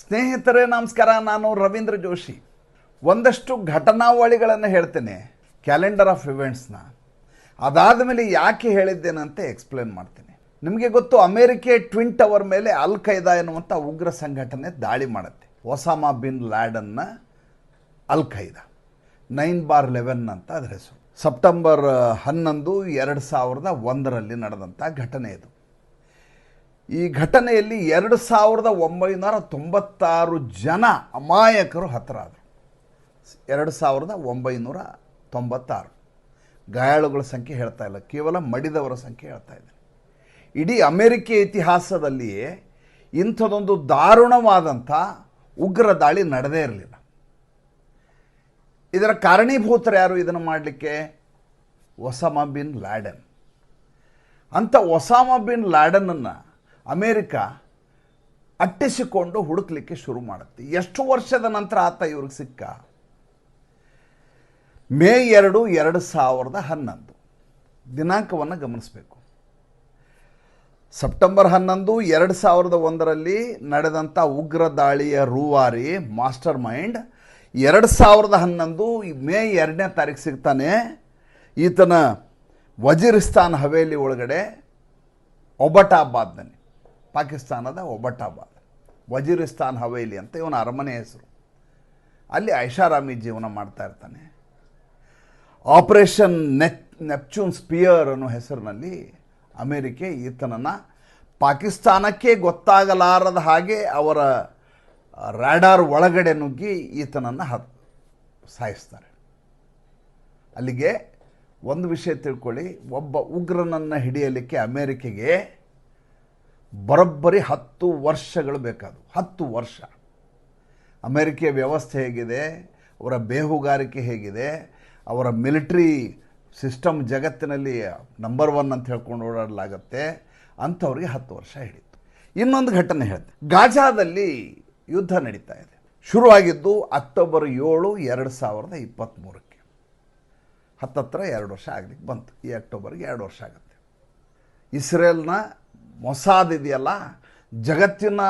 ಸ್ನೇಹಿತರೇ, ನಮಸ್ಕಾರ. ನಾನು ರವೀಂದ್ರ ಜೋಶಿ. ಒಂದಷ್ಟು ಘಟನಾವಳಿಗಳನ್ನು ಹೇಳ್ತೇನೆ. ಕ್ಯಾಲೆಂಡರ್ ಆಫ್ ಇವೆಂಟ್ಸ್ನ ಅದಾದ ಮೇಲೆ ಯಾಕೆ ಹೇಳಿದ್ದೇನಂತೆ ಎಕ್ಸ್ಪ್ಲೇನ್ ಮಾಡ್ತೀನಿ. ನಿಮಗೆ ಗೊತ್ತು, ಅಮೇರಿಕೆ ಟ್ವಿನ್ ಟವರ್ ಮೇಲೆ ಅಲ್ ಖೈದಾ ಎನ್ನುವಂಥ ಉಗ್ರ ಸಂಘಟನೆ ದಾಳಿ ಮಾಡುತ್ತೆ. ಒಸಾಮಾ ಬಿನ್ ಲ್ಯಾಡನ್ನ ಅಲ್ ಖೈದಾ ನೈನ್ ಬಾರ್ ಲೆವೆನ್ ಅಂತ ಅದರ ಹೆಸರು. ಸೆಪ್ಟೆಂಬರ್ ಹನ್ನೊಂದು, ಎರಡು ಸಾವಿರದ ಒಂದರಲ್ಲಿ ನಡೆದಂಥ ಘಟನೆ ಇದು. ಈ ಘಟನೆಯಲ್ಲಿ ಎರಡು ಸಾವಿರದ ಒಂಬೈನೂರ ತೊಂಬತ್ತಾರು ಜನ ಅಮಾಯಕರು ಹತರಾದರು. ಎರಡು ಸಾವಿರದ ಒಂಬೈನೂರ ತೊಂಬತ್ತಾರು. ಗಾಯಾಳುಗಳ ಸಂಖ್ಯೆ ಹೇಳ್ತಾ ಇಲ್ಲ. ಕೇವಲ ಮಡಿದವರ ಸಂಖ್ಯೆ ಹೇಳ್ತಾ ಇದ್ದಾರೆ ಇಡೀ ಅಮೆರಿಕ ಇತಿಹಾಸದಲ್ಲಿಯೇ ಇಂಥದೊಂದು ದಾರುಣವಾದಂಥ ಉಗ್ರ ದಾಳಿ ನಡೆದೇ ಇರಲಿಲ್ಲ. ಇದರ ಕಾರಣೀಭೂತರು ಯಾರು? ಇದನ್ನು ಮಾಡಲಿಕ್ಕೆ ಒಸಾಮಾ ಬಿನ್ ಲ್ಯಾಡನ್ ಅಂಥ ಒಸಾಮಾ ಬಿನ್ ಲ್ಯಾಡನನ್ನು ಅಮೇರಿಕ ಅಟ್ಟಿಸಿಕೊಂಡು ಹುಡುಕ್ಲಿಕ್ಕೆ ಶುರು ಮಾಡುತ್ತೆ. ಎಷ್ಟು ವರ್ಷದ ನಂತರ ಆತ ಇವ್ರಿಗೆ ಸಿಕ್ಕ? ಮೇ ಎರಡು ಎರಡು ಸಾವಿರದ ಹನ್ನೊಂದು. ದಿನಾಂಕವನ್ನು ಗಮನಿಸಬೇಕು. ಸೆಪ್ಟೆಂಬರ್ ಹನ್ನೊಂದು, ಎರಡು ಸಾವಿರದ ಒಂದರಲ್ಲಿ ನಡೆದಂಥ ಉಗ್ರ ದಾಳಿಯ ರೂವಾರಿ ಮಾಸ್ಟರ್ ಮೈಂಡ್ ಎರಡು ಸಾವಿರದ ಹನ್ನೊಂದು ಮೇ ಎರಡನೇ ತಾರೀಕು ಸಿಗ್ತಾನೆ. ಈತನ ವಜೀರಿಸ್ತಾನ್ ಹವೇಲಿ ಒಳಗಡೆ ಒಬಟಾಬಾದ್ನಲ್ಲಿ. ಪಾಕಿಸ್ತಾನದ ಒಬಟಾಬಾದ್ ವಜೀರಿಸ್ತಾನ್ ಹವೇಲಿ ಅಂತ ಇವನ ಅರಮನೆ ಹೆಸರು. ಅಲ್ಲಿ ಐಷಾರಾಮಿ ಜೀವನ ಮಾಡ್ತಾ ಇರ್ತಾನೆ. ಆಪರೇಷನ್ ನೆಪ್, ನೆಪ್ಚೂನ್ ಸ್ಪಿಯರ್ ಅನ್ನೋ ಹೆಸರಿನಲ್ಲಿ ಅಮೇರಿಕೆ ಈತನನ್ನು ಪಾಕಿಸ್ತಾನಕ್ಕೆ ಗೊತ್ತಾಗಲಾರದ ಹಾಗೆ ಅವರ ರ್ಯಾಡಾರ್ ಒಳಗಡೆ ನುಗ್ಗಿ ಈತನನ್ನು ಹ, ಸಾಯಿಸ್ತಾರೆ. ಅಲ್ಲಿಗೆ ಒಂದು ವಿಷಯ ತಿಳ್ಕೊಳ್ಳಿ, ಒಬ್ಬ ಉಗ್ರನನ್ನು ಹಿಡಿಯಲಿಕ್ಕೆ ಅಮೇರಿಕೆಗೆ ಬರೋಬ್ಬರಿ ಹತ್ತು ವರ್ಷಗಳು ಬೇಕಾದವು. ಹತ್ತು ವರ್ಷ. ಅಮೇರಿಕೆಯ ವ್ಯವಸ್ಥೆ ಹೇಗಿದೆ, ಅವರ ಬೇಹುಗಾರಿಕೆ ಹೇಗಿದೆ, ಅವರ ಮಿಲಿಟ್ರಿ ಸಿಸ್ಟಮ್ ಜಗತ್ತಿನಲ್ಲಿ ನಂಬರ್ ಒನ್ ಅಂತ ಹೇಳ್ಕೊಂಡು ಓಡಾಡಲಾಗತ್ತೆ, ಅಂಥವ್ರಿಗೆ ಹತ್ತು ವರ್ಷ ಹಿಡಿತು. ಇನ್ನೊಂದು ಘಟನೆ ಹೇಳ್ತೆ. ಗಾಜಾದಲ್ಲಿ ಯುದ್ಧ ನಡೀತಾ ಇದೆ. ಶುರುವಾಗಿದ್ದು ಅಕ್ಟೋಬರ್ ಏಳು ಎರಡು ಸಾವಿರದ ಇಪ್ಪತ್ತ್ಮೂರಕ್ಕೆ. ಹತ್ತತ್ರ ಎರಡು ವರ್ಷ ಆಗಲಿಕ್ಕೆ ಬಂತು. ಈ ಅಕ್ಟೋಬರ್ಗೆ ಎರಡು ವರ್ಷ ಆಗುತ್ತೆ. ಇಸ್ರೇಲ್ನ ಮೊಸಾದ್ ಇದೆಯಲ್ಲ ಜಗತ್ತಿನ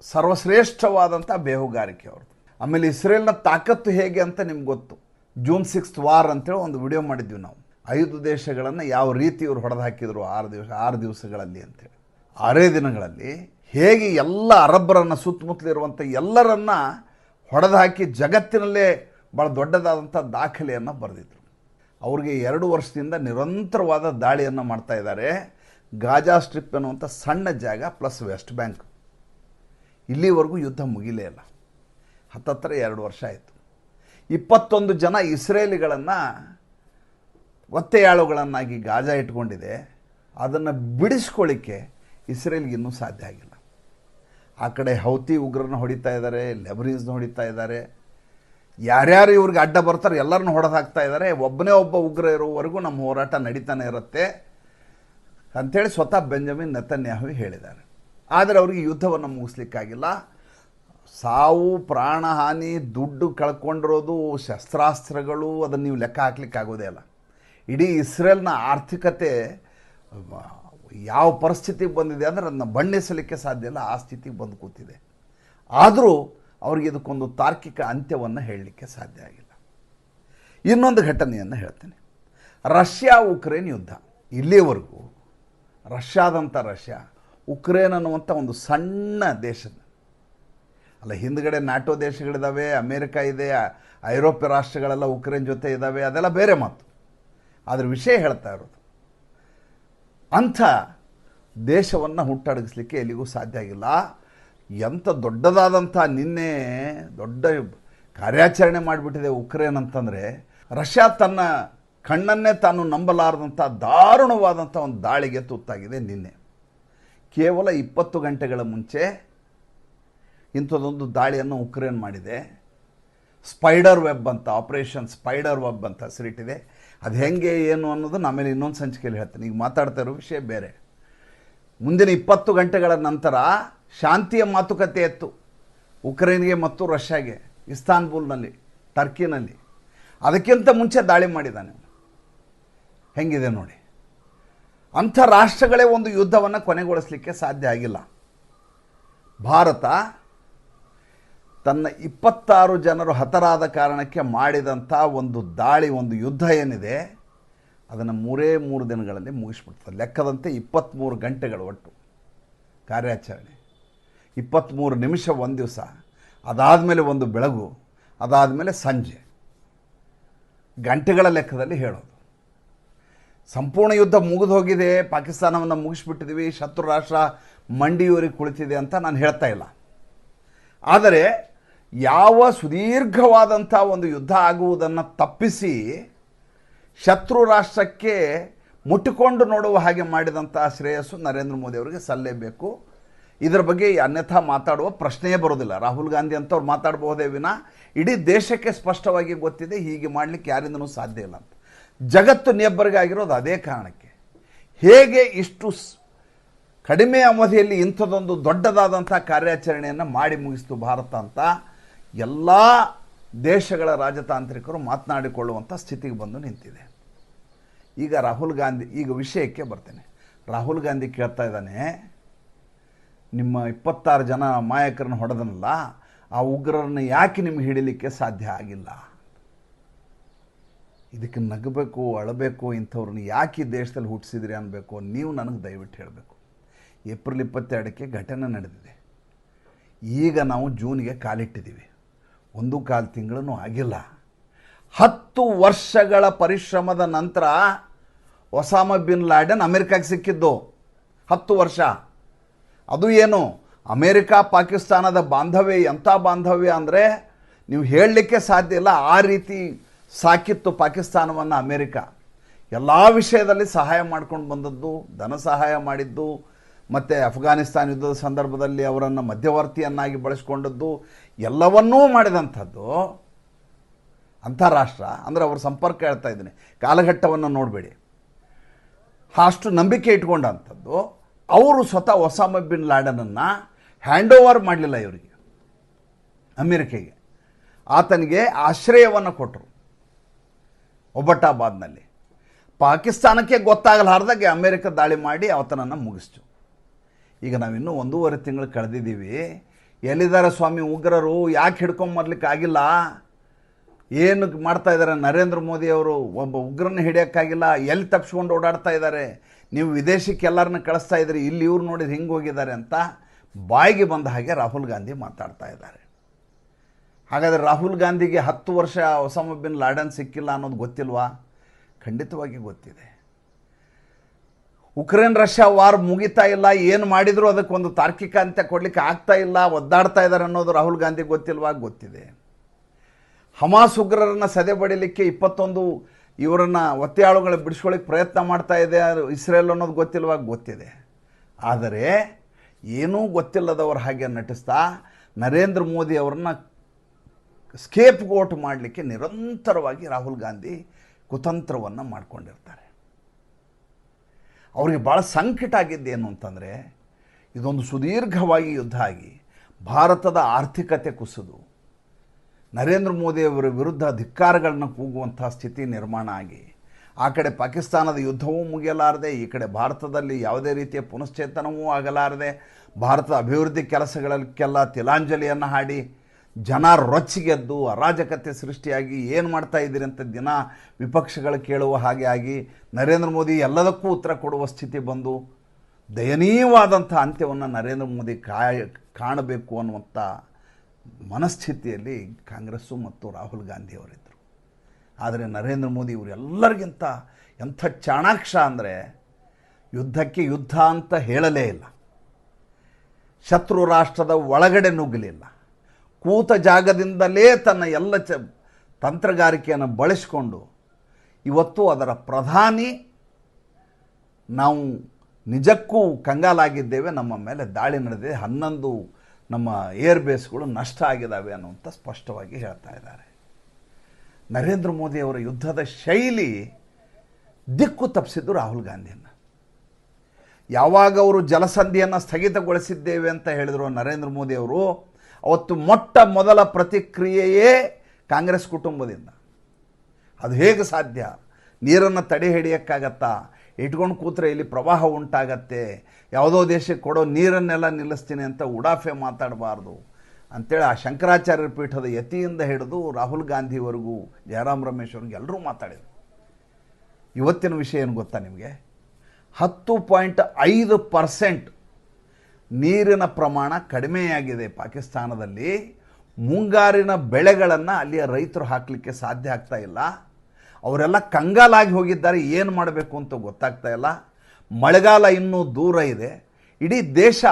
ಸರ್ವಶ್ರೇಷ್ಠವಾದಂಥ ಬೇಹುಗಾರಿಕೆ ಅವ್ರದ್ದು ಆಮೇಲೆ ಇಸ್ರೇಲ್ನ ತಾಕತ್ತು ಹೇಗೆ ಅಂತ ನಿಮ್ಗೆ ಗೊತ್ತು. ಜೂನ್ ಸಿಕ್ಸ್ತ್ ವಾರ್ ಅಂತೇಳಿ ಒಂದು ವಿಡಿಯೋ ಮಾಡಿದ್ವಿ ನಾವು. ಐದು ದೇಶಗಳನ್ನು ಯಾವ ರೀತಿ ಇವರು ಹೊಡೆದು ಹಾಕಿದರು ಆರು ದಿವಸ, ಆರು ದಿವಸಗಳಲ್ಲಿ ಅಂತೇಳಿ. ಆರೇ ದಿನಗಳಲ್ಲಿ ಹೇಗೆ ಎಲ್ಲ ಅರಬ್ಬರನ್ನು ಸುತ್ತಮುತ್ತಲಿರುವಂಥ ಎಲ್ಲರನ್ನ ಹೊಡೆದು ಹಾಕಿ ಜಗತ್ತಿನಲ್ಲೇ ಭಾಳ ದೊಡ್ಡದಾದಂಥ ದಾಖಲೆಯನ್ನು ಬರೆದಿದ್ರು. ಅವ್ರಿಗೆ ಎರಡು ವರ್ಷದಿಂದ ನಿರಂತರವಾದ ದಾಳಿಯನ್ನು ಮಾಡ್ತಾ ಇದ್ದಾರೆ. ಗಾಜಾ ಸ್ಟ್ರಿಪ್ ಅನ್ನುವಂಥ ಸಣ್ಣ ಜಾಗ ಪ್ಲಸ್ ವೆಸ್ಟ್ ಬ್ಯಾಂಕ್. ಇಲ್ಲಿವರೆಗೂ ಯುದ್ಧ ಮುಗಿಲೇ ಇಲ್ಲ. ಹತ್ತತ್ರ ಎರಡು ವರ್ಷ ಆಯಿತು. ಇಪ್ಪತ್ತೊಂದು ಜನ ಇಸ್ರೇಲಿಗಳನ್ನು ಒತ್ತೆಯಾಳುಗಳನ್ನಾಗಿ ಗಾಜಾ ಇಟ್ಕೊಂಡಿದೆ. ಅದನ್ನು ಬಿಡಿಸ್ಕೊಳ್ಳಿಕ್ಕೆ ಇಸ್ರೇಲ್ಗೆ ಇನ್ನೂ ಸಾಧ್ಯ ಆಗಿಲ್ಲ. ಆ ಕಡೆ ಹೌತಿ ಉಗ್ರನ ಹೊಡಿತಾ ಇದ್ದಾರೆ ಲೆಬರೀಸ್ನ ಹೊಡಿತಾ ಇದ್ದಾರೆ ಯಾರ್ಯಾರು ಇವ್ರಿಗೆ ಅಡ್ಡ ಬರ್ತಾರೆ ಎಲ್ಲರನ್ನು ಹೊಡೆದು ಹಾಕ್ತಾ ಇದ್ದಾರೆ ಒಬ್ಬನೇ ಒಬ್ಬ ಉಗ್ರ ಇರೋವರೆಗೂ ನಮ್ಮ ಹೋರಾಟ ನಡೀತಾನೆ ಇರುತ್ತೆ. ಅಂಥೇಳಿ ಸ್ವತಃ ಬೆಂಜಮಿನ್ ನೆತನ್ಯಾಹು ಹೇಳಿದ್ದಾರೆ. ಆದರೆ ಅವರಿಗೆ ಯುದ್ಧವನ್ನು ಮುಗಿಸ್ಲಿಕ್ಕಾಗಿಲ್ಲ. ಸಾವು ಪ್ರಾಣಹಾನಿ ದುಡ್ಡು ಕಳ್ಕೊಂಡಿರೋದು, ಶಸ್ತ್ರಾಸ್ತ್ರಗಳು, ಅದನ್ನು ನೀವು ಲೆಕ್ಕ ಹಾಕ್ಲಿಕ್ಕಾಗೋದೇ ಇಲ್ಲ. ಇಡೀ ಇಸ್ರೇಲ್ನ ಆರ್ಥಿಕತೆ ಯಾವ ಪರಿಸ್ಥಿತಿಗೆ ಬಂದಿದೆ ಅಂದರೆ ಅದನ್ನ ಬಣ್ಣಿಸಲಿಕ್ಕೆ ಸಾಧ್ಯ ಇಲ್ಲ, ಆ ಸ್ಥಿತಿಗೆ ಬಂದು ಕೂತಿದೆ. ಆದರೂ ಅವ್ರಿಗೆ ಇದಕ್ಕೊಂದು ತಾರ್ಕಿಕ ಅಂತ್ಯವನ್ನು ಹೇಳಲಿಕ್ಕೆ ಸಾಧ್ಯ ಆಗಿಲ್ಲ. ಇನ್ನೊಂದು ಘಟನೆಯನ್ನು ಹೇಳ್ತೇನೆ. ರಷ್ಯಾ ಉಕ್ರೇನ್ ಯುದ್ಧ ಇಲ್ಲಿಯವರೆಗೂ ರಷ್ಯಾದಂಥ ರಷ್ಯಾ, ಉಕ್ರೇನ್ ಅನ್ನುವಂಥ ಒಂದು ಸಣ್ಣ ದೇಶ. ಅಲ್ಲ, ಹಿಂದ್ಗಡೆ ನಾಟೋ ದೇಶಗಳಿದ್ದಾವೆ ಅಮೇರಿಕ ಇದೆ, ಐರೋಪ್ಯ ರಾಷ್ಟ್ರಗಳೆಲ್ಲ ಉಕ್ರೇನ್ ಜೊತೆ ಇದ್ದಾವೆ ಅದೆಲ್ಲ ಬೇರೆ ಮಾತು. ಆದರೆ ವಿಷಯ ಹೇಳ್ತಾ ಇರೋದು, ಅಂಥ ದೇಶವನ್ನು ಹುಟ್ಟಡಗಿಸ್ಲಿಕ್ಕೆ ಎಲ್ಲಿಗೂ ಸಾಧ್ಯ ಆಗಿಲ್ಲ. ಎಂಥ ದೊಡ್ಡದಾದಂಥ ನಿನ್ನೆ ದೊಡ್ಡ ಕಾರ್ಯಾಚರಣೆ ಮಾಡಿಬಿಟ್ಟಿದೆ ಉಕ್ರೇನ್ ಅಂತಂದರೆ, ರಷ್ಯಾ ತನ್ನ ಕಣ್ಣನ್ನೇ ತಾನು ನಂಬಲಾರದಂಥ ದಾರುಣವಾದಂಥ ಒಂದು ದಾಳಿಗೆ ತುತ್ತಾಗಿದೆ ನಿನ್ನೆ. ಕೇವಲ ಇಪ್ಪತ್ತು ಗಂಟೆಗಳ ಮುಂಚೆ ಇಂಥದ್ದೊಂದು ದಾಳಿಯನ್ನು ಉಕ್ರೇನ್ ಮಾಡಿದೆ. ಸ್ಪೈಡರ್ ವೆಬ್ ಅಂತ, ಆಪರೇಷನ್ ಸ್ಪೈಡರ್ ವೆಬ್ ಅಂತ ಹೆಸರಿಟ್ಟಿದೆ. ಅದು ಹೆಂಗೆ, ಏನು ಅನ್ನೋದು ಆಮೇಲೆ ಇನ್ನೊಂದು ಸಂಚಿಕೆಯಲ್ಲಿ ಹೇಳ್ತೀನಿ. ಈಗ ಮಾತಾಡ್ತಾ ಇರೋ ವಿಷಯ ಬೇರೆ. ಮುಂದಿನ ಇಪ್ಪತ್ತು ಗಂಟೆಗಳ ನಂತರ ಶಾಂತಿಯ ಮಾತುಕತೆ ಎತ್ತು. ಉಕ್ರೇನ್ಗೆ ಮತ್ತು ರಷ್ಯಾಗೆ, ಇಸ್ತಾನ್ಬುಲ್ನಲ್ಲಿ, ಟರ್ಕಿನಲ್ಲಿ. ಅದಕ್ಕಿಂತ ಮುಂಚೆ ದಾಳಿ ಮಾಡಿದ್ದಾನೆ. ಹೆಂಗಿದೆ ನೋಡಿ. ಅಂಥ ರಾಷ್ಟ್ರಗಳೇ ಒಂದು ಯುದ್ಧವನ್ನು ಕೊನೆಗೊಳಿಸಲಿಕ್ಕೆ ಸಾಧ್ಯ ಆಗಿಲ್ಲ. ಭಾರತ ತನ್ನ ಇಪ್ಪತ್ತಾರು ಜನರು ಹತರಾದ ಕಾರಣಕ್ಕೆ ಮಾಡಿದಂಥ ಒಂದು ದಾಳಿ, ಒಂದು ಯುದ್ಧ ಏನಿದೆ, ಅದನ್ನು ಮೂರೇ ಮೂರು ದಿನಗಳಲ್ಲಿ ಮುಗಿಸ್ಬಿಡ್ತದೆ. ಲೆಕ್ಕದಂತೆ ಇಪ್ಪತ್ತ್ಮೂರು ಗಂಟೆಗಳು ಒಟ್ಟು ಕಾರ್ಯಾಚರಣೆ. ಇಪ್ಪತ್ತ್ಮೂರು ನಿಮಿಷ, ಒಂದು ದಿವಸ. ಅದಾದಮೇಲೆ ಒಂದು ಬೆಳಗು, ಅದಾದಮೇಲೆ ಸಂಜೆ. ಗಂಟೆಗಳ ಲೆಕ್ಕದಲ್ಲಿ ಹೇಳೋದು. ಸಂಪೂರ್ಣ ಯುದ್ಧ ಮುಗಿದು ಹೋಗಿದೆ, ಪಾಕಿಸ್ತಾನವನ್ನು ಮುಗಿಸ್ಬಿಟ್ಟಿದ್ದೀವಿ ಶತ್ರು ರಾಷ್ಟ್ರ ಮಂಡಿಯೂರಿಗೆ ಕುಳಿತಿದೆ ಅಂತ ನಾನು ಹೇಳ್ತಾ ಇಲ್ಲ. ಆದರೆ ಯಾವ ಸುದೀರ್ಘವಾದಂಥ ಒಂದು ಯುದ್ಧ ಆಗುವುದನ್ನು ತಪ್ಪಿಸಿ ಶತ್ರು ರಾಷ್ಟ್ರಕ್ಕೆ ಮುಟ್ಟಿಕೊಂಡು ನೋಡುವ ಹಾಗೆ ಮಾಡಿದಂಥ ಶ್ರೇಯಸ್ಸು ನರೇಂದ್ರ ಮೋದಿ ಅವರಿಗೆ ಸಲ್ಲೇಬೇಕು. ಇದರ ಬಗ್ಗೆ ಅನ್ಯಥಾ ಮಾತಾಡುವ ಪ್ರಶ್ನೆಯೇ ಬರೋದಿಲ್ಲ ರಾಹುಲ್ ಗಾಂಧಿ ಅಂತವ್ರು ಮಾತಾಡಬಹುದೇ ವಿನ ಇಡೀ ದೇಶಕ್ಕೆ ಸ್ಪಷ್ಟವಾಗಿ ಗೊತ್ತಿದೆ, ಹೀಗೆ ಮಾಡಲಿಕ್ಕೆ ಯಾರಿಂದನೂ ಸಾಧ್ಯ ಇಲ್ಲ ಅಂತ. ಜಗತ್ತು ನೆಬ್ಬರಿಗಾಗಿರೋದು ಅದೇ ಕಾರಣಕ್ಕೆ. ಹೇಗೆ ಇಷ್ಟು ಕಡಿಮೆ ಅವಧಿಯಲ್ಲಿ ಇಂಥದ್ದೊಂದು ದೊಡ್ಡದಾದಂಥ ಕಾರ್ಯಾಚರಣೆಯನ್ನು ಮಾಡಿ ಮುಗಿಸ್ತು ಭಾರತ ಅಂತ ಎಲ್ಲ ದೇಶಗಳ ರಾಜತಾಂತ್ರಿಕರು ಮಾತನಾಡಿಕೊಳ್ಳುವಂಥ ಸ್ಥಿತಿಗೆ ಬಂದು ನಿಂತಿದೆ. ಈಗ ರಾಹುಲ್ ಗಾಂಧಿ, ಈಗ ವಿಷಯಕ್ಕೆ ಬರ್ತೇನೆ. ರಾಹುಲ್ ಗಾಂಧಿ ಕೇಳ್ತಾ ಇದ್ದಾನೆ, ನಿಮ್ಮ ಇಪ್ಪತ್ತಾರು ಜನ ಮಾಯಕರನ್ನು ಹೊಡೆದನಲ್ಲ, ಆ ಉಗ್ರರನ್ನು ಯಾಕೆ ನಿಮಗೆ ಹಿಡಿಲಿಕ್ಕೆ ಸಾಧ್ಯ ಆಗಿಲ್ಲ? ಇದಕ್ಕೆ ನಗಬೇಕು, ಅಳಬೇಕು, ಇಂಥವ್ರನ್ನ ಯಾಕೆ ಈ ದೇಶದಲ್ಲಿ ಹುಟ್ಟಿಸಿದ್ರಿ ಅನ್ನಬೇಕು ನೀವು ನನಗೆ ದಯವಿಟ್ಟು ಹೇಳಬೇಕು. ಏಪ್ರಿಲ್ ಇಪ್ಪತ್ತೆರಡಕ್ಕೆ ಘಟನೆ ನಡೆದಿದೆ. ಈಗ ನಾವು ಜೂನ್ಗೆ ಕಾಲಿಟ್ಟಿದ್ದೀವಿ. ಒಂದು ಕಾಲು ತಿಂಗಳೂ ಆಗಿಲ್ಲ. ಹತ್ತು ವರ್ಷಗಳ ಪರಿಶ್ರಮದ ನಂತರ ಒಸಾಮ ಬಿನ್ ಲಾಡನ್ ಅಮೆರಿಕಾಗೆ ಸಿಕ್ಕಿದ್ದು. ಹತ್ತು ವರ್ಷ. ಅದು ಏನು? ಅಮೇರಿಕಾ, ಪಾಕಿಸ್ತಾನದ ಬಾಂಧವ್ಯ ಎಂಥ ಬಾಂಧವ್ಯ ಅಂದರೆ ನೀವು ಹೇಳಲಿಕ್ಕೆ ಸಾಧ್ಯ ಇಲ್ಲ. ಆ ರೀತಿ ಸಾಕಿತ್ತು ಪಾಕಿಸ್ತಾನವನ್ನು ಅಮೇರಿಕ. ಎಲ್ಲ ವಿಷಯದಲ್ಲಿ ಸಹಾಯ ಮಾಡ್ಕೊಂಡು ಬಂದದ್ದು, ಧನ ಸಹಾಯ ಮಾಡಿದ್ದು, ಮತ್ತು ಅಫ್ಘಾನಿಸ್ತಾನ ಯುದ್ಧದ ಸಂದರ್ಭದಲ್ಲಿ ಅವರನ್ನು ಮಧ್ಯವರ್ತಿಯನ್ನಾಗಿ ಬಳಸ್ಕೊಂಡದ್ದು, ಎಲ್ಲವನ್ನೂ ಮಾಡಿದಂಥದ್ದು ಅಂತಾರಾಷ್ಟ್ರ. ಅಂದರೆ ಅವ್ರ ಸಂಪರ್ಕ ಹೇಳ್ತಾ ಇದ್ದೀನಿ. ಕಾಲಘಟ್ಟವನ್ನು ನೋಡಬೇಡಿ. ಅಷ್ಟು ನಂಬಿಕೆ ಇಟ್ಕೊಂಡಂಥದ್ದು. ಅವರು ಸ್ವತಃ ಒಸಾಮ ಬಿನ್ ಲಾಡನನ್ನು ಹ್ಯಾಂಡ್ ಓವರ್ ಮಾಡಲಿಲ್ಲ ಇವರಿಗೆ, ಅಮೆರಿಕೆಗೆ. ಆತನಿಗೆ ಆಶ್ರಯವನ್ನು ಕೊಟ್ಟರು ಒಬ್ಬಟ್ಟಾಬಾದ್ನಲ್ಲಿ. ಪಾಕಿಸ್ತಾನಕ್ಕೆ ಗೊತ್ತಾಗಲಾರ್ದಾಗೆ ಅಮೇರಿಕ ದಾಳಿ ಮಾಡಿ ಅವತನನ್ನು ಮುಗಿಸ್ತು. ಈಗ ನಾವಿನ್ನೂ ಒಂದೂವರೆ ತಿಂಗಳು ಕಳೆದಿದ್ದೀವಿ. ಎಲ್ಲಿದ್ದಾರೆ ಸ್ವಾಮಿ ಉಗ್ರರು? ಯಾಕೆ ಹಿಡ್ಕೊಂಬರ್ಲಿಕ್ಕೆ ಆಗಿಲ್ಲ? ಏನು ಮಾಡ್ತಾ ಇದ್ದಾರೆ? ನರೇಂದ್ರ ಮೋದಿ ಅವರು ಒಬ್ಬ ಉಗ್ರನ ಹಿಡಿಯೋಕ್ಕಾಗಿಲ್ಲ. ಎಲ್ಲಿ ತಪ್ಪಿಸ್ಕೊಂಡು ಓಡಾಡ್ತಾ ಇದ್ದಾರೆ? ನೀವು ವಿದೇಶಕ್ಕೆ ಎಲ್ಲರನ್ನ ಕಳಿಸ್ತಾ ಇದ್ದೀರಿ. ಇಲ್ಲಿ ಇವ್ರು ನೋಡಿದ್ರೆ ಹಿಂಗೆ ಹೋಗಿದ್ದಾರೆ ಅಂತ ಬಾಯಿಗೆ ಬಂದ ಹಾಗೆ ರಾಹುಲ್ ಗಾಂಧಿ ಮಾತಾಡ್ತಾ ಇದ್ದಾರೆ. ಹಾಗಾದರೆ ರಾಹುಲ್ ಗಾಂಧಿಗೆ ಹತ್ತು ವರ್ಷ ಒಸಾಮ ಬಿನ್ ಲಾಡನ್ ಸಿಕ್ಕಿಲ್ಲ ಅನ್ನೋದು ಗೊತ್ತಿಲ್ವಾ? ಖಂಡಿತವಾಗಿ ಗೊತ್ತಿದೆ. ಉಕ್ರೇನ್ ರಷ್ಯಾ ವಾರ್ ಮುಗಿತಾ ಇಲ್ಲ, ಏನು ಮಾಡಿದರೂ ಅದಕ್ಕೆ ಒಂದು ತಾರ್ಕಿಕ ಅಂತ್ಯ ಕೊಡಲಿಕ್ಕೆ ಆಗ್ತಾ ಇಲ್ಲ, ಒದ್ದಾಡ್ತಾ ಇದ್ದಾರೆ ಅನ್ನೋದು ರಾಹುಲ್ ಗಾಂಧಿ ಗೊತ್ತಿಲ್ವಾ? ಗೊತ್ತಿದೆ. ಹಮಾಸ್ ಉಗ್ರರನ್ನು ಸದೆ ಬಡಿಲಿಕ್ಕೆ ಇಪ್ಪತ್ತೊಂದು ಇವರನ್ನು ಒತ್ತೆಯಾಳುಗಳ ಬಿಡಿಸ್ಕೊಳ್ಳಿಕ್ಕೆ ಪ್ರಯತ್ನ ಮಾಡ್ತಾ ಇದೆ ಇಸ್ರೇಲ್ ಅನ್ನೋದು ಗೊತ್ತಿಲ್ವಾ? ಗೊತ್ತಿದೆ. ಆದರೆ ಏನೂ ಗೊತ್ತಿಲ್ಲದವ್ರ ಹಾಗೆ ನಟಿಸ್ತಾ ನರೇಂದ್ರ ಮೋದಿ ಅವರನ್ನ ಸ್ಕೇಪ್ ಗೋಟ್ ಮಾಡಲಿಕ್ಕೆ ನಿರಂತರವಾಗಿ ರಾಹುಲ್ ಗಾಂಧಿ ಕುತಂತ್ರವನ್ನು ಮಾಡಿಕೊಂಡಿರ್ತಾರೆ. ಅವರಿಗೆ ಭಾಳ ಸಂಕಟ ಆಗಿದ್ದೇನು ಅಂತಂದರೆ, ಇದೊಂದು ಸುದೀರ್ಘವಾಗಿ ಯುದ್ಧ ಆಗಿ ಭಾರತದ ಆರ್ಥಿಕತೆ ಕುಸಿದು, ನರೇಂದ್ರ ಮೋದಿಯವರ ವಿರುದ್ಧ ಧಿಕ್ಕಾರಗಳನ್ನ ಕೂಗುವಂಥ ಸ್ಥಿತಿ ನಿರ್ಮಾಣ ಆಗಿ, ಆ ಕಡೆ ಪಾಕಿಸ್ತಾನದ ಯುದ್ಧವೂ ಮುಗಿಯಲಾರದೆ, ಈ ಕಡೆ ಭಾರತದಲ್ಲಿ ಯಾವುದೇ ರೀತಿಯ ಪುನಶ್ಚೇತನವೂ ಆಗಲಾರದೆ, ಭಾರತದ ಅಭಿವೃದ್ಧಿ ಕೆಲಸಗಳಕ್ಕೆಲ್ಲ ತಿಲಾಂಜಲಿಯನ್ನು ಹಾಡಿ ಜನ ರೊಚ್ಚಿಗೆದ್ದು, ಅರಾಜಕತೆ ಸೃಷ್ಟಿಯಾಗಿ ಏನು ಮಾಡ್ತಾ ಇದ್ದೀರಿ ಅಂತ ದಿನ ವಿಪಕ್ಷಗಳು ಕೇಳುವ ಹಾಗೆ ಆಗಿ ನರೇಂದ್ರ ಮೋದಿ ಎಲ್ಲದಕ್ಕೂ ಉತ್ತರ ಕೊಡುವ ಸ್ಥಿತಿ ಬಂದು ದಯನೀಯವಾದಂಥ ಅಂತ್ಯವನ್ನು ನರೇಂದ್ರ ಮೋದಿ ಕಾಯ, ಕಾಣಬೇಕು ಅನ್ನುವಂಥ ಮನಸ್ಥಿತಿಯಲ್ಲಿ ಕಾಂಗ್ರೆಸ್ಸು ಮತ್ತು ರಾಹುಲ್ ಗಾಂಧಿ ಅವರಿದ್ದರು. ಆದರೆ ನರೇಂದ್ರ ಮೋದಿ ಇವರೆಲ್ಲರಿಗಿಂತ ಎಂಥ ಚಾಣಾಕ್ಷ ಅಂದರೆ ಯುದ್ಧಕ್ಕೆ ಯುದ್ಧ ಅಂತ ಹೇಳಲೇ ಇಲ್ಲ. ಶತ್ರು ರಾಷ್ಟ್ರದ ಒಳಗಡೆ ನುಗ್ಗಲಿಲ್ಲ ಕೂತ ಜಾಗದಿಂದಲೇ ತನ್ನ ಎಲ್ಲ ಚ ತಂತ್ರಗಾರಿಕೆಯನ್ನು ಬಳಸಿಕೊಂಡು ಇವತ್ತು ಅದರ ಪ್ರಧಾನಿ ನಾವು ನಿಜಕ್ಕೂ ಕಂಗಾಲಾಗಿದ್ದೇವೆ, ನಮ್ಮ ಮೇಲೆ ದಾಳಿ ನಡೆದಿದೆ, ಹನ್ನೊಂದು ನಮ್ಮ ಏರ್ ಬೇಸ್ಗಳು ನಷ್ಟ ಆಗಿದ್ದಾವೆ ಅನ್ನುವಂಥ ಸ್ಪಷ್ಟವಾಗಿ ಹೇಳ್ತಾ ಇದ್ದಾರೆ. ನರೇಂದ್ರ ಮೋದಿಯವರ ಯುದ್ಧದ ಶೈಲಿ ದಿಕ್ಕು ತಪ್ಪಿಸಿದ್ದು ರಾಹುಲ್ ಗಾಂಧಿಯನ್ನು. ಯಾವಾಗ ಅವರು ಜಲಸಂಧಿಯನ್ನು ಸ್ಥಗಿತಗೊಳಿಸಿದ್ದೇವೆ ಅಂತ ಹೇಳಿದರು ನರೇಂದ್ರ ಮೋದಿ ಅವರು ಅವತ್ತು ಮೊಟ್ಟ ಮೊದಲ ಪ್ರತಿಕ್ರಿಯೆಯೇ ಕಾಂಗ್ರೆಸ್ ಕುಟುಂಬದಿಂದ. ಅದು ಹೇಗೆ ಸಾಧ್ಯ? ನೀರನ್ನು ತಡೆ ಹಿಡಿಯೋಕ್ಕಾಗತ್ತಾ? ಇಟ್ಕೊಂಡು ಕೂತ್ರೆ ಇಲ್ಲಿ ಪ್ರವಾಹ ಉಂಟಾಗತ್ತೆ. ಯಾವುದೋ ದೇಶಕ್ಕೆ ಕೊಡೋ ನೀರನ್ನೆಲ್ಲ ನಿಲ್ಲಿಸ್ತೀನಿ ಅಂತ ಉಡಾಫೆ ಮಾತಾಡಬಾರ್ದು. ಅಂತೇಳಿ ಆ ಶಂಕರಾಚಾರ್ಯ ಪೀಠದ ಯತಿಯಿಂದ ಹಿಡಿದು ರಾಹುಲ್ ಗಾಂಧಿವರೆಗೂ ಜಯರಾಮ್ ರಮೇಶ್ ಅವ್ರಿಗೆ ಎಲ್ಲರೂ ಮಾತಾಡಿದರು. ಇವತ್ತಿನ ವಿಷಯ ಏನು ಗೊತ್ತಾ ನಿಮಗೆ? ಹತ್ತು ಪಾಯಿಂಟ್ ಐದು ಪರ್ಸೆಂಟ್ ನೀರಿನ ಪ್ರಮಾಣ ಕಡಿಮೆಯಾಗಿದೆ ಪಾಕಿಸ್ತಾನದಲ್ಲಿ. ಮುಂಗಾರಿನ ಬೆಳೆಗಳನ್ನು ಅಲ್ಲಿಯ ರೈತರು ಹಾಕಲಿಕ್ಕೆ ಸಾಧ್ಯ ಆಗ್ತಾ ಇಲ್ಲ. ಅವರೆಲ್ಲ ಕಂಗಾಲಾಗಿ ಹೋಗಿದ್ದಾರೆ, ಏನು ಮಾಡಬೇಕು ಅಂತ ಗೊತ್ತಾಗ್ತಾ ಇಲ್ಲ. ಮಳೆಗಾಲ ಇನ್ನೂ ದೂರ ಇದೆ. ಇಡೀ ದೇಶ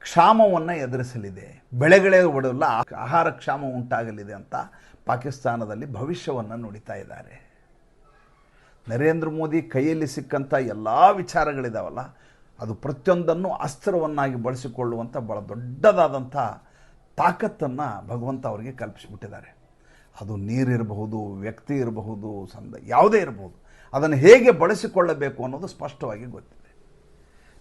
ಕ್ಷಾಮವನ್ನು ಎದುರಿಸಲಿದೆ. ಬೆಳೆಗಳೇ ಒಡಲ್ಲ, ಆಹಾರ ಕ್ಷಾಮ ಉಂಟಾಗಲಿದೆ ಅಂತ ಪಾಕಿಸ್ತಾನದಲ್ಲಿ ಭವಿಷ್ಯವನ್ನು ನುಡಿತಾ ಇದ್ದಾರೆ. ನರೇಂದ್ರ ಮೋದಿ ಕೈಯಲ್ಲಿ ಸಿಕ್ಕಂಥ ಎಲ್ಲ ವಿಚಾರಗಳಿದಾವಲ್ಲ ಅದು ಪ್ರತಿಯೊಂದನ್ನು ಅಸ್ತ್ರವನ್ನಾಗಿ ಬಳಸಿಕೊಳ್ಳುವಂಥ ಭಾಳ ದೊಡ್ಡದಾದಂಥ ತಾಕತ್ತನ್ನು ಭಗವಂತ ಅವರಿಗೆ ಕಲ್ಪಿಸಿಬಿಟ್ಟಿದ್ದಾರೆ. ಅದು ನೀರಿರಬಹುದು, ವ್ಯಕ್ತಿ ಇರಬಹುದು, ಸಂದ ಯಾವುದೇ ಇರಬಹುದು. ಅದನ್ನು ಹೇಗೆ ಬಳಸಿಕೊಳ್ಳಬೇಕು ಅನ್ನೋದು ಸ್ಪಷ್ಟವಾಗಿ ಗೊತ್ತಿದೆ.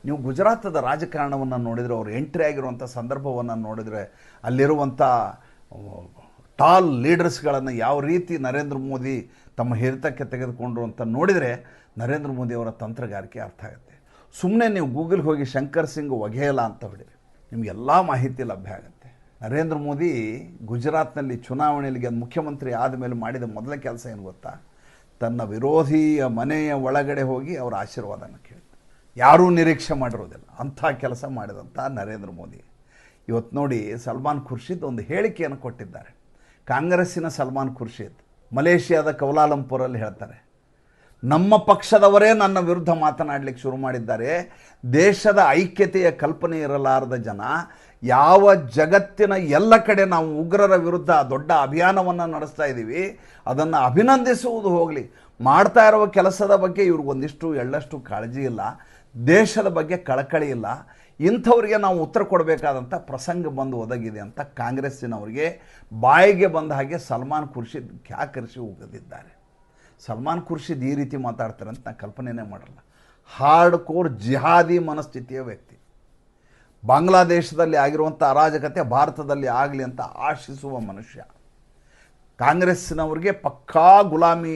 ನೀವು ಗುಜರಾತದ ರಾಜಕಾರಣವನ್ನು ನೋಡಿದರೆ, ಅವರು ಎಂಟ್ರಿ ಆಗಿರುವಂಥ ಸಂದರ್ಭವನ್ನು ನೋಡಿದರೆ, ಅಲ್ಲಿರುವಂಥ ಟಾಲ್ ಲೀಡರ್ಸ್ಗಳನ್ನು ಯಾವ ರೀತಿ ನರೇಂದ್ರ ಮೋದಿ ತಮ್ಮ ಹಿರಿತಕ್ಕೆ ತೆಗೆದುಕೊಂಡ್ರು ಅಂತ ನೋಡಿದರೆ, ನರೇಂದ್ರ ಮೋದಿ ಅವರ ತಂತ್ರಗಾರಿಕೆ ಅರ್ಥ ಆಗುತ್ತೆ. ಸುಮ್ಮನೆ ನೀವು ಗೂಗಲ್ಗೆ ಹೋಗಿ ಶಂಕರ್ ಸಿಂಗ್ ವಘೇಲ ಅಂತ ಹೊಡಿರಿ ನಿಮಗೆಲ್ಲ ಮಾಹಿತಿ ಲಭ್ಯ ಆಗುತ್ತೆ. ನರೇಂದ್ರ ಮೋದಿ ಗುಜರಾತ್ನಲ್ಲಿ ಚುನಾವಣೆಯಲ್ಲಿ ಗೆದ್ದು ಮುಖ್ಯಮಂತ್ರಿ ಆದಮೇಲೆ ಮಾಡಿದ ಮೊದಲ ಕೆಲಸ ಏನು ಗೊತ್ತಾ? ತನ್ನ ವಿರೋಧಿಯ ಮನೆಯ ಒಳಗಡೆ ಹೋಗಿ ಅವರ ಆಶೀರ್ವಾದನ ಕೇಳಿದ ಯಾರೂ ನಿರೀಕ್ಷೆ ಮಾಡಿರೋದಿಲ್ಲ. ಅಂಥ ಕೆಲಸ ಮಾಡಿದಂಥ ನರೇಂದ್ರ ಮೋದಿ. ಇವತ್ತು ನೋಡಿ ಸಲ್ಮಾನ್ ಖುರ್ಷಿದ್ ಒಂದು ಹೇಳಿಕೆಯನ್ನು ಕೊಟ್ಟಿದ್ದಾರೆ. ಕಾಂಗ್ರೆಸ್ಸಿನ ಸಲ್ಮಾನ್ ಖುರ್ಷಿದ್ ಮಲೇಷ್ಯಾದ ಕೌಲಾಲಂಪುರಲ್ಲಿ ಹೇಳ್ತಾರೆ. ನಮ್ಮ ಪಕ್ಷದವರೇ ನನ್ನ ವಿರುದ್ಧ ಮಾತನಾಡಲಿಕ್ಕೆ ಶುರು ಮಾಡಿದ್ದಾರೆ. ದೇಶದ ಐಕ್ಯತೆಯ ಕಲ್ಪನೆ ಇರಲಾರದ ಜನ, ಯಾವ ಜಗತ್ತಿನ ಎಲ್ಲ ಕಡೆ ನಾವು ಉಗ್ರರ ವಿರುದ್ಧ ದೊಡ್ಡ ಅಭಿಯಾನವನ್ನು ನಡೆಸ್ತಾ ಇದ್ದೀವಿ, ಅದನ್ನು ಅಭಿನಂದಿಸುವುದು ಹೋಗಲಿ. ಮಾಡ್ತಾ ಇರುವ ಕೆಲಸದ ಬಗ್ಗೆ ಇವ್ರಿಗೊಂದಿಷ್ಟು ಎಳ್ಳಷ್ಟು ಕಾಳಜಿ ಇಲ್ಲ. ದೇಶದ ಬಗ್ಗೆ ಕಳಕಳಿ ಇಲ್ಲ. ಇಂಥವ್ರಿಗೆ ನಾವು ಉತ್ತರ ಕೊಡಬೇಕಾದಂಥ ಪ್ರಸಂಗ ಬಂದು ಒದಗಿದೆ ಅಂತ ಕಾಂಗ್ರೆಸ್ಸಿನವರಿಗೆ ಬಾಯಿಗೆ ಬಂದ ಹಾಗೆ ಸಲ್ಮಾನ್ ಖುರ್ಷಿದ್ ಖ್ಯಾಕರಿಸಿ ಹೋಗದಿದ್ದಾರೆ ಸಲ್ಮಾನ್ ಖುರ್ಷಿದ್ ಈ ರೀತಿ ಮಾತಾಡ್ತಾರೆ ಅಂತ ನಾನು ಕಲ್ಪನೆನೇ ಮಾಡಲ್ಲ. ಹಾರ್ಡ್ ಕೋರ್ ಜಿಹಾದಿ ಮನಸ್ಥಿತಿಯ ವ್ಯಕ್ತಿ. ಬಾಂಗ್ಲಾದೇಶದಲ್ಲಿ ಆಗಿರುವಂಥ ಅರಾಜಕತೆ ಭಾರತದಲ್ಲಿ ಆಗಲಿ ಅಂತ ಆಶಿಸುವ ಮನುಷ್ಯ. ಕಾಂಗ್ರೆಸ್ಸಿನವ್ರಿಗೆ ಪಕ್ಕಾ ಗುಲಾಮಿ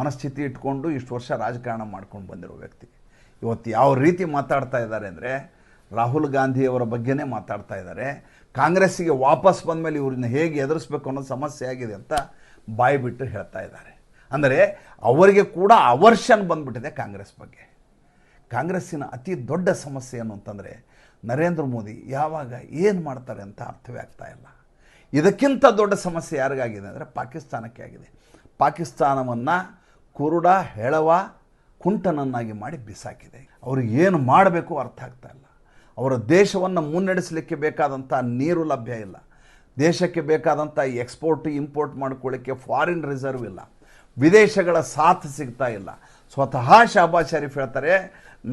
ಮನಸ್ಥಿತಿ ಇಟ್ಕೊಂಡು ಇಷ್ಟು ವರ್ಷ ರಾಜಕಾರಣ ಮಾಡ್ಕೊಂಡು ಬಂದಿರೋ ವ್ಯಕ್ತಿ. ಇವತ್ತು ಯಾವ ರೀತಿ ಮಾತಾಡ್ತಾ ಇದ್ದಾರೆ ಅಂದರೆ ರಾಹುಲ್ ಗಾಂಧಿಯವರ ಬಗ್ಗೆನೇ ಮಾತಾಡ್ತಾ ಇದ್ದಾರೆ. ಕಾಂಗ್ರೆಸ್ಸಿಗೆ ವಾಪಸ್ ಬಂದ ಮೇಲೆ ಇವ್ರನ್ನ ಹೇಗೆ ಎದುರಿಸ್ಬೇಕು ಅನ್ನೋ ಸಮಸ್ಯೆ ಆಗಿದೆ ಅಂತ ಬಾಯಿ ಬಿಟ್ಟು ಹೇಳ್ತಾ ಇದ್ದಾರೆ. ಅಂದರೆ ಅವರಿಗೆ ಕೂಡ ಅವರ್ಷನ್ ಬಂದ್ಬಿಟ್ಟಿದೆ ಕಾಂಗ್ರೆಸ್ ಬಗ್ಗೆ. ಕಾಂಗ್ರೆಸ್ಸಿನ ಅತಿ ದೊಡ್ಡ ಸಮಸ್ಯೆ ಏನು ಅಂತಂದರೆ ನರೇಂದ್ರ ಮೋದಿ ಯಾವಾಗ ಏನು ಮಾಡ್ತಾರೆ ಅಂತ ಅರ್ಥವೇ ಆಗ್ತಾ ಇಲ್ಲ. ಇದಕ್ಕಿಂತ ದೊಡ್ಡ ಸಮಸ್ಯೆ ಯಾರಿಗಾಗಿದೆ ಅಂದರೆ ಪಾಕಿಸ್ತಾನಕ್ಕೆ ಆಗಿದೆ. ಪಾಕಿಸ್ತಾನವನ್ನು ಕುರುಡ, ಹೆಳವ, ಕುಂಟನನ್ನಾಗಿ ಮಾಡಿ ಬಿಸಾಕಿದೆ. ಅವರು ಏನು ಮಾಡಬೇಕು ಅರ್ಥ ಆಗ್ತಾ ಇಲ್ಲ. ಅವರ ದೇಶವನ್ನು ಮುನ್ನಡೆಸಲಿಕ್ಕೆ ಬೇಕಾದಂಥ ನೀರು ಲಭ್ಯ ಇಲ್ಲ. ದೇಶಕ್ಕೆ ಬೇಕಾದಂಥ ಎಕ್ಸ್ಪೋರ್ಟ್ ಇಂಪೋರ್ಟ್ ಮಾಡ್ಕೊಳ್ಳಿಕ್ಕೆ ಫಾರಿನ್ ರಿಸರ್ವ್ ಇಲ್ಲ. ವಿದೇಶಗಳ ಸಾಥ್ ಸಿಗ್ತಾ ಇಲ್ಲ. ಸ್ವತಃ ಶಾಬಾಜ್ ಶರೀಫ್ ಹೇಳ್ತಾರೆ,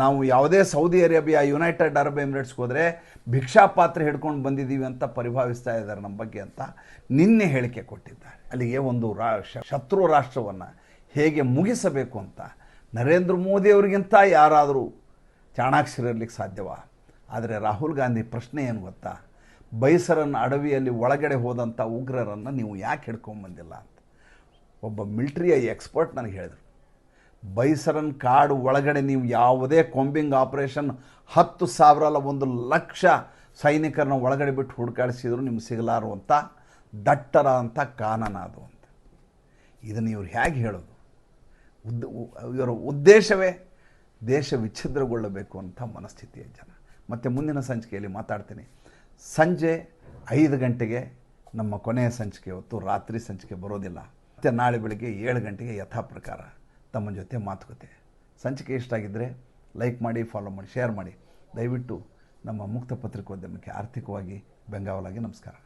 ನಾವು ಯಾವುದೇ ಸೌದಿ ಅರೇಬಿಯಾ, ಯುನೈಟೆಡ್ ಅರಬ್ ಎಮಿರೇಟ್ಸ್ಗೆ ಹೋದರೆ ಭಿಕ್ಷಾ ಪಾತ್ರೆ ಹಿಡ್ಕೊಂಡು ಬಂದಿದ್ದೀವಿ ಅಂತ ಪರಿಭಾವಿಸ್ತಾ ಇದ್ದಾರೆ ನಮ್ಮ ಬಗ್ಗೆ ಅಂತ ನಿನ್ನೆ ಹೇಳಿಕೆ ಕೊಟ್ಟಿದ್ದಾರೆ. ಅಲ್ಲಿಗೆ ಒಂದು ರಾ ಶತ್ರು ರಾಷ್ಟ್ರವನ್ನು ಹೇಗೆ ಮುಗಿಸಬೇಕು ಅಂತ ನರೇಂದ್ರ ಮೋದಿ ಅವರಿಗಿಂತ ಯಾರಾದರೂ ಚಾಣಾಕ್ಷರಿರ್ಲಿಕ್ಕೆ ಸಾಧ್ಯವ? ಆದರೆ ರಾಹುಲ್ ಗಾಂಧಿ ಪ್ರಶ್ನೆ ಏನು ಗೊತ್ತಾ? ಬೈಸರನ್ನ ಅಡವಿಯಲ್ಲಿ ಒಳಗಡೆ ಹೋದಂಥ ಉಗ್ರರನ್ನು ನೀವು ಯಾಕೆ ಹಿಡ್ಕೊಂಬಂದಿಲ್ಲ ಒಬ್ಬ ಮಿಲ್ಟ್ರಿಯ ಎಕ್ಸ್ಪರ್ಟ್ ನನಗೆ ಹೇಳಿದರು. ಬೈಸರನ್ ಕಾಡು ಒಳಗಡೆ ನೀವು ಯಾವುದೇ ಕೊಂಬಿಂಗ್ ಆಪರೇಷನ್ ಹತ್ತು ಸಾವಿರ ಅಲ್ಲ ಒಂದು ಲಕ್ಷ ಸೈನಿಕರನ್ನ ಒಳಗಡೆ ಬಿಟ್ಟು ಹುಡುಕಾಡಿಸಿದ್ರು ನಿಮ್ಗೆ ಸಿಗಲಾರುವಂಥ ದಟ್ಟರ ಅಂತ ಕಾನನ ಅದು ಅಂತ. ಇದನ್ನು ಇವ್ರು ಹೇಗೆ ಹೇಳೋದು? ಉದ್ದ ಇವರ ಉದ್ದೇಶವೇ ದೇಶ ವಿಚ್ಛಿದ್ರಗೊಳ್ಳಬೇಕು ಅಂತ ಮನಸ್ಥಿತಿಯ ಜನ. ಮತ್ತು ಮುಂದಿನ ಸಂಚಿಕೆಯಲ್ಲಿ ಮಾತಾಡ್ತೀನಿ. ಸಂಜೆ ಐದು ಗಂಟೆಗೆ ನಮ್ಮ ಕೊನೆಯ ಸಂಚಿಕೆ ಹೊತ್ತು ರಾತ್ರಿ ಸಂಚಿಕೆ ಬರೋದಿಲ್ಲ. ಮತ್ತು ನಾಳೆ ಬೆಳಗ್ಗೆ ಏಳು ಗಂಟೆಗೆ ಯಥಾ ಪ್ರಕಾರ ತಮ್ಮ ಜೊತೆ ಮಾತುಕತೆ. ಸಂಚಿಕೆ ಇಷ್ಟ ಆಗಿದ್ದರೆ ಲೈಕ್ ಮಾಡಿ ಫಾಲೋ ಮಾಡಿ ಶೇರ್ ಮಾಡಿ. ದಯವಿಟ್ಟು ನಮ್ಮ ಮುಕ್ತ ಪತ್ರಿಕೋದ್ಯಮಕ್ಕೆ ಆರ್ಥಿಕವಾಗಿ ಬೆಂಗಾವಲಾಗಿ ನಮಸ್ಕಾರ.